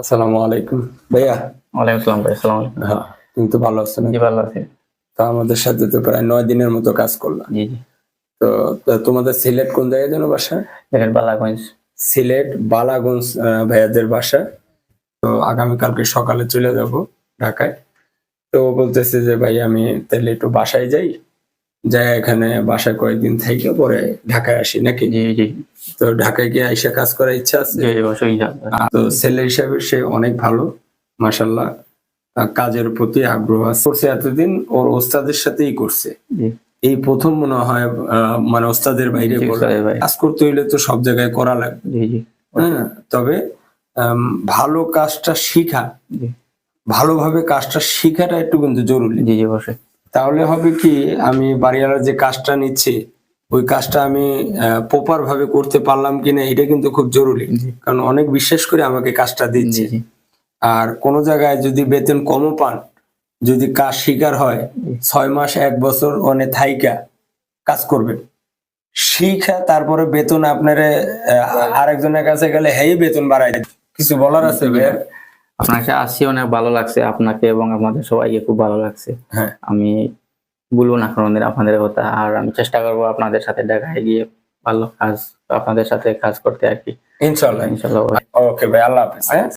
আসসালামু আলাইকুম। ভাইয়া? ওয়ালাইকুম আসসালাম ভাই আসসালামু আলাইকুম। হ্যাঁ ভালো আছো জি ভালো আছি। তো আমাদের সাথে তো প্রায় নয় দিনের মতো কাজ করলাম। জি জি। তো তোমাদের সিলেট কোন জায়গায় যেন বাসা? দেখেন বালাগঞ্জ। সিলেট বালাগঞ্জ ভাইয়াদের বাসা। তো আগামীকালকে সকালে চলে যাব ঢাকায়। তো বলতেছে যে ভাই আমি তাহলে একটু বাসায় যাই। যাই এখানে বাসায় কয়েকদিন থেকে পরে ঢাকায় আসি নাকি? তো ঢাকায় গিয়ে আইসা কাজ করার ইচ্ছা আছে। তো ছেলে হিসাবে সে অনেক ভালো মাসাল্লাহ কাজের প্রতি আগ্রহ আছে। করছে এতদিন ওর ওস্তাদের সাথেই করছে। এই প্রথম মনে হয় মানে ওস্তাদের বাইরে। কাজ করতে হইলে তো সব জায়গায় করা লাগবে। হ্যাঁ তবে ভালো কাজটা শিখা। ভালোভাবে কাজটা শিখাটা একটু কিন্তু জরুরি। জি জি তাহলে হবে কি আমি বাড়িওয়ালার যে কাজটা নিচ্ছি ওই কাজটা আমি প্রপার ভাবে করতে পারলাম কিনা এটা কিন্তু খুব জরুরি। কারণ অনেক বিশ্বাস করে আমাকে কাজটা দিচ্ছে। আর কোন জায়গায় যদি বেতন কমও পান যদি কাজ শিকার হয় ছয় মাস এক বছর অনে থাইকা কাজ করবেন। শিখা তারপরে বেতন আপনারে আরেকজনের কাছে গেলে হেই বেতন বাড়াই কিছু বলার আছে ভাইয়া? আপনার আসি অনেক ভালো লাগছে আপনাকে এবং আপনাদের সবাইকে খুব ভালো লাগছে। হ্যাঁ। আমি বলব না কোনোদিন আপনাদের কথা আর আমি চেষ্টা করব আপনাদের সাথে দেখায় গিয়ে ভালো কাজ আপনাদের সাথে কাজ করতে আর কি। ইনশাল্লাহ। ইনশাল্লাহ। ওকে ভাই আল্লাহ হাফিজ। হ্যাঁ